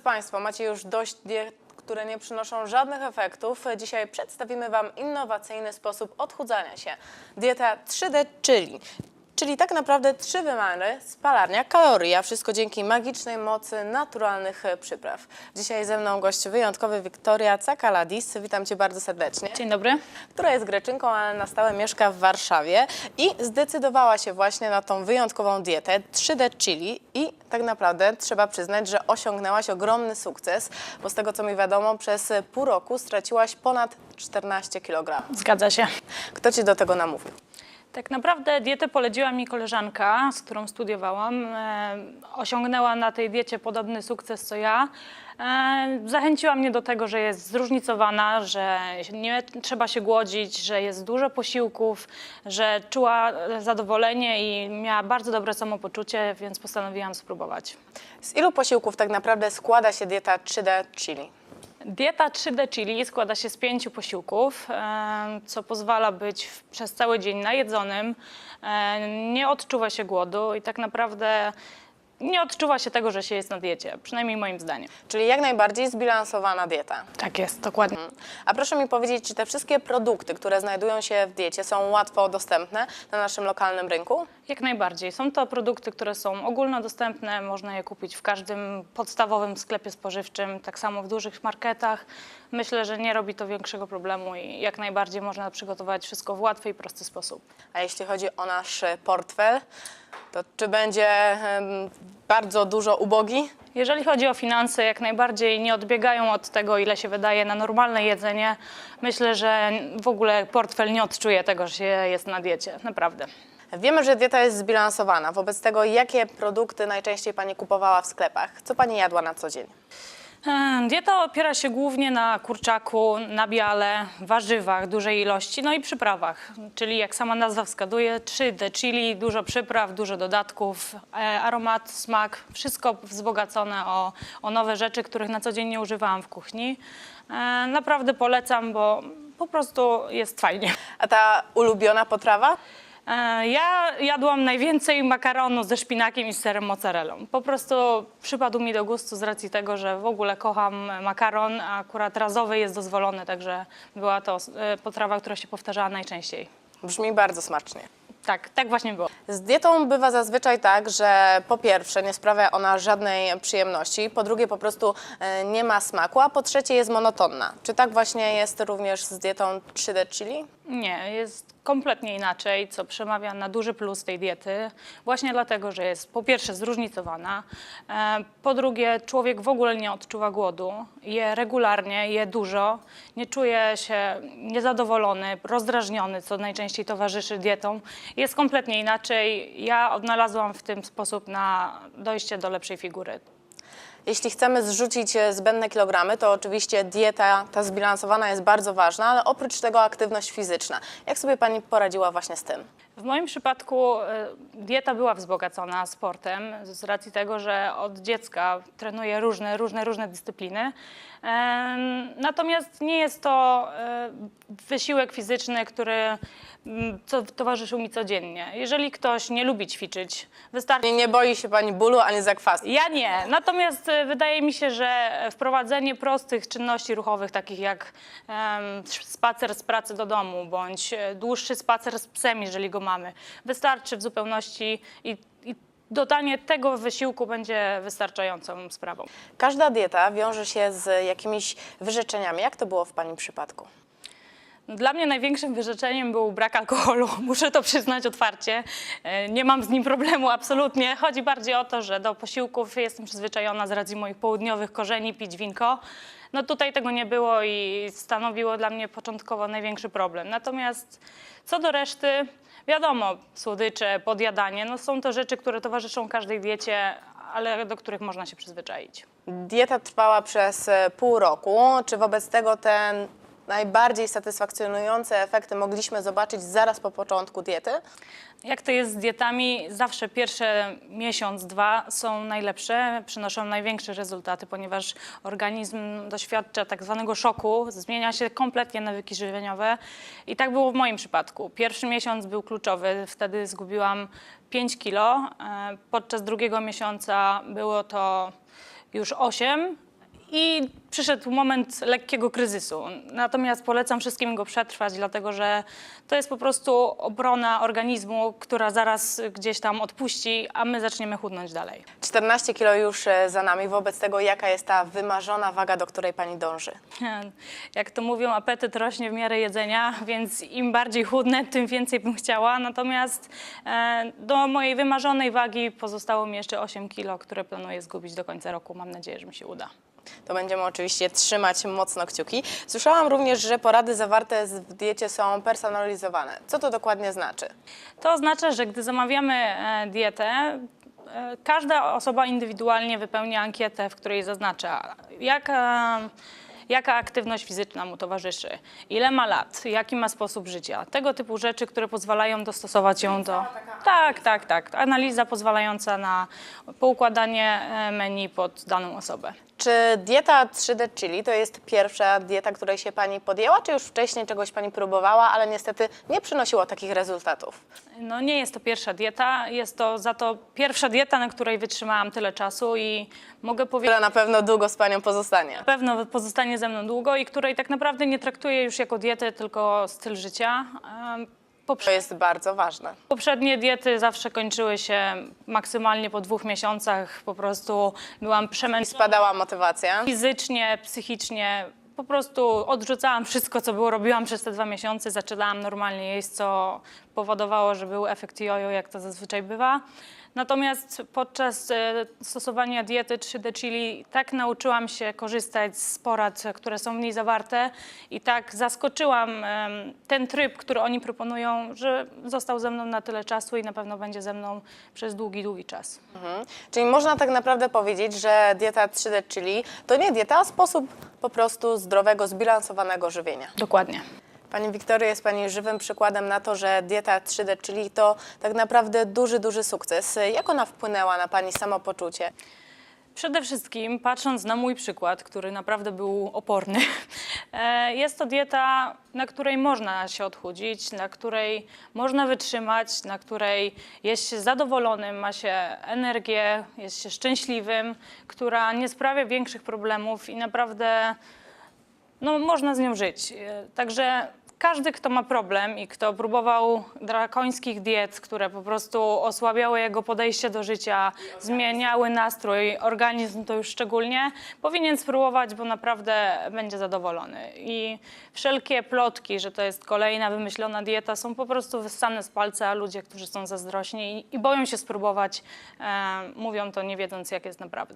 Drodzy Państwo, macie już dość diet, które nie przynoszą żadnych efektów. Dzisiaj przedstawimy Wam innowacyjny sposób odchudzania się. Dieta 3D, czyli Czyli tak naprawdę trzy wymary, spalarnia, kalorii, a wszystko dzięki magicznej mocy naturalnych e, przypraw. Dzisiaj ze mną gość wyjątkowy Wiktoria Cakaladis. Witam Cię bardzo serdecznie. Dzień dobry. która jest Greczynką, ale na stałe mieszka w Warszawie i zdecydowała się właśnie na tą wyjątkową dietę 3D Chili i tak naprawdę trzeba przyznać, że osiągnęłaś ogromny sukces, bo z tego co mi wiadomo, przez pół roku straciłaś ponad 14 kg. Zgadza się. Kto Ci do tego namówił? Tak naprawdę dietę poleciła mi koleżanka, z którą studiowałam. E, osiągnęła na tej diecie podobny sukces co ja. E, zachęciła mnie do tego, że jest zróżnicowana, że nie trzeba się głodzić, że jest dużo posiłków, że czuła zadowolenie i miała bardzo dobre samopoczucie, więc postanowiłam spróbować. Z ilu posiłków tak naprawdę składa się dieta 3D Chili? Dieta 3D Chili składa się z pięciu posiłków, e, co pozwala być przez cały dzień najedzonym. e, Nie odczuwa się głodu i tak naprawdę nie odczuwa się tego, że się jest na diecie, przynajmniej moim zdaniem. Czyli jak najbardziej zbilansowana dieta. Tak jest, dokładnie. A proszę mi powiedzieć, czy te wszystkie produkty, które znajdują się w diecie są łatwo dostępne na naszym lokalnym rynku? Jak najbardziej. Są to produkty, które są ogólnodostępne, można je kupić w każdym podstawowym sklepie spożywczym, tak samo w dużych marketach. Myślę, że nie robi to większego problemu i jak najbardziej można przygotować wszystko w łatwy i prosty sposób. A jeśli chodzi o nasz e, portfel, to czy będzie bardzo dużo ubogi? Jeżeli chodzi o finanse, jak najbardziej nie odbiegają od tego, ile się wydaje na normalne jedzenie. Myślę, że w ogóle portfel nie odczuje tego, że się jest na diecie. Naprawdę. Wiemy, że dieta jest zbilansowana. Wobec tego, jakie produkty najczęściej Pani kupowała w sklepach? Co Pani jadła na co dzień? E, Dieta opiera się głównie na kurczaku, na biale, warzywach dużej ilości, no i przyprawach. Czyli jak sama nazwa wskazuje, 3D chili, dużo przypraw, dużo dodatków, e, aromat, smak, wszystko wzbogacone o, o nowe rzeczy, których na co dzień nie używałam w kuchni. E, Naprawdę polecam, bo po prostu jest fajnie. A ta ulubiona potrawa? E, Ja jadłam najwięcej makaronu ze szpinakiem i z serem mozzarellą. Po prostu przypadł mi do gustu z racji tego, że w ogóle kocham makaron, a akurat razowy jest dozwolony, także była to e, potrawa, która się powtarzała najczęściej. Brzmi bardzo smacznie. Tak, tak właśnie było. Z dietą bywa zazwyczaj tak, że po pierwsze nie sprawia ona żadnej przyjemności, po drugie po prostu e, nie ma smaku, a po trzecie jest monotonna. Czy tak właśnie jest również z dietą 3D Chili? Nie, jest kompletnie inaczej, co przemawia na duży plus tej diety, właśnie dlatego, że jest po pierwsze zróżnicowana, e, po drugie człowiek w ogóle nie odczuwa głodu, je regularnie, je dużo, nie czuje się niezadowolony, rozdrażniony, co najczęściej towarzyszy dietom. Jest kompletnie inaczej. Ja odnalazłam w tym sposób na dojście do lepszej figury. Jeśli chcemy zrzucić e, zbędne kilogramy, to oczywiście dieta, ta zbilansowana jest bardzo ważna, ale oprócz tego aktywność fizyczna. Jak sobie Pani poradziła właśnie z tym? W moim przypadku e, dieta była wzbogacona sportem z racji tego, że od dziecka trenuję różne, różne, różne dyscypliny. Natomiast nie jest to e, wysiłek fizyczny, który mm, towarzyszył mi codziennie. Jeżeli ktoś nie lubi ćwiczyć, wystarczy. Nie, nie boi się Pani bólu ani zakwasu. Ja nie. Natomiast e, wydaje mi się, że wprowadzenie prostych czynności ruchowych, takich jak spacer z pracy do domu, bądź dłuższy spacer z psem, jeżeli go mamy, wystarczy w zupełności i, i dodanie tego wysiłku będzie wystarczającą sprawą. Każda dieta wiąże się z jakimiś wyrzeczeniami. Jak to było w Pani przypadku? Dla mnie największym wyrzeczeniem był brak alkoholu. Muszę to przyznać otwarcie. E, Nie mam z nim problemu absolutnie. Chodzi bardziej o to, że do posiłków jestem przyzwyczajona z racji moich południowych korzeni pić winko. No tutaj tego nie było i stanowiło dla mnie początkowo największy problem. Natomiast co do reszty, wiadomo, słodycze, podjadanie, no są to rzeczy, które towarzyszą każdej diecie, ale do których można się przyzwyczaić. Dieta trwała przez e, pół roku. Czy wobec tego te najbardziej satysfakcjonujące efekty mogliśmy zobaczyć zaraz po początku diety? Jak to jest z dietami? Zawsze pierwsze miesiąc, dwa są najlepsze, przynoszą największe rezultaty, ponieważ organizm doświadcza tak zwanego szoku, zmienia się kompletnie nawyki żywieniowe i tak było w moim przypadku. Pierwszy miesiąc był kluczowy, wtedy zgubiłam 5 kilo, e, podczas drugiego miesiąca było to już 8, i przyszedł moment lekkiego kryzysu. Natomiast polecam wszystkim go przetrwać, dlatego że to jest po prostu obrona organizmu, która zaraz gdzieś tam odpuści, a my zaczniemy chudnąć dalej. 14 kilo już e, za nami. Wobec tego, jaka jest ta wymarzona waga, do której pani dąży? Jak to mówią, apetyt rośnie w miarę jedzenia, więc im bardziej chudnę, tym więcej bym chciała. Natomiast e, do mojej wymarzonej wagi pozostało mi jeszcze 8 kilo, które planuję zgubić do końca roku. Mam nadzieję, że mi się uda. To będziemy oczywiście trzymać mocno kciuki. Słyszałam również, że porady zawarte w diecie są personalizowane. Co to dokładnie znaczy? To oznacza, że gdy zamawiamy e, dietę, e, każda osoba indywidualnie wypełnia ankietę, w której zaznacza, jaka, jaka aktywność fizyczna mu towarzyszy, ile ma lat, jaki ma sposób życia. Tego typu rzeczy, które pozwalają dostosować ją do. Tak, tak, tak. Analiza pozwalająca na poukładanie e, menu pod daną osobę. Czy dieta 3D Chili to jest pierwsza dieta, której się pani podjęła, czy już wcześniej czegoś pani próbowała, ale niestety nie przynosiło takich rezultatów? No nie jest to pierwsza dieta, jest to za to pierwsza dieta, na której wytrzymałam tyle czasu i mogę powiedzieć, Która na pewno długo z panią pozostanie. na pewno pozostanie ze mną długo i której tak naprawdę nie traktuję już jako dietę, tylko styl życia. To Poprze- jest bardzo ważne. poprzednie diety zawsze kończyły się maksymalnie po dwóch miesiącach. Po prostu byłam przemęczona Spadała motywacja. fizycznie, psychicznie. Po prostu odrzucałam wszystko, co było, robiłam przez te dwa miesiące. Zaczynałam normalnie jeść, co powodowało, że był efekt jojo, jak to zazwyczaj bywa. Natomiast podczas e, stosowania diety 3D Chili tak nauczyłam się korzystać z porad, które są w niej zawarte i tak zaskoczyłam ten tryb, który oni proponują, że został ze mną na tyle czasu i na pewno będzie ze mną przez długi, długi czas. Mhm. Czyli można tak naprawdę powiedzieć, że dieta 3D Chili to nie dieta, a sposób po prostu zdrowego, zbilansowanego żywienia. Dokładnie. Pani Wiktoria jest Pani żywym przykładem na to, że dieta 3D Chili to tak naprawdę duży, duży sukces. Jak ona wpłynęła na Pani samopoczucie? Przede wszystkim, patrząc na mój przykład, który naprawdę był oporny, e, jest to dieta, na której można się odchudzić, na której można wytrzymać, na której jest się zadowolonym, ma się energię, jest się szczęśliwym, która nie sprawia większych problemów i naprawdę no, można z nią żyć. E, Także każdy, kto ma problem i kto próbował drakońskich diet, które po prostu osłabiały jego podejście do życia, zmieniały nastrój, organizm to już szczególnie, powinien spróbować, bo naprawdę będzie zadowolony. I wszelkie plotki, że to jest kolejna wymyślona dieta, są po prostu wyssane z palca, ludzie, którzy są zazdrośni i, i boją się spróbować, e, mówią to nie wiedząc, jak jest naprawdę.